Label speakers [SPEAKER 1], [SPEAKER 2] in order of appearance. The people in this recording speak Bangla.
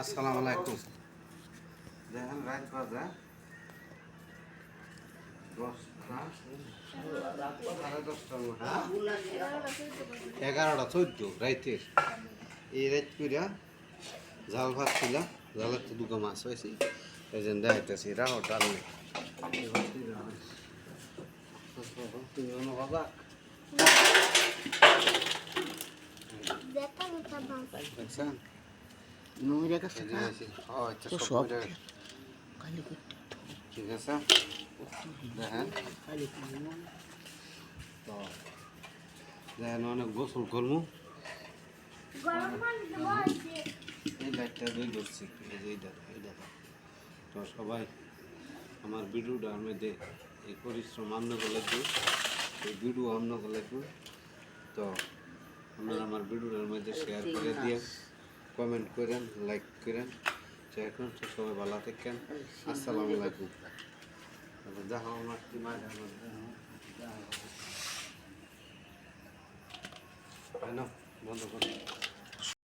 [SPEAKER 1] আসসালামু আলাইকুম। দেখেন রাত বাজে। হ্যাঁ? এগারোটা চোদ্দ রাইতের এই রাত কইরা জাল ভাত ছিল। জালের তো দুটো মাছ হয়েছে এই জন্য দেখাইতেছি রাহো ডাল নেই। বাবা দেখছেন ঠিক আছে দেখেন দেখেন অনেক গোসল করব এই লাইটটা দুই ধরছি এই যে এইটা এইটা তো সবাই আমার ভিডিওটার মধ্যে এই পরিশ্রম আপনাকে লাগবে এই ভিডিও আপনাকে লাগবে তো আপনারা আমার ভিডিওটার মধ্যে শেয়ার করে দিয়ে কমেন্ট করেন লাইক করেন শেয়ার করেন সবাই ভালো থাকেন। আসসালামু আলাইকুম। যা আমার কি মাঝে আমার বন্ধ করুন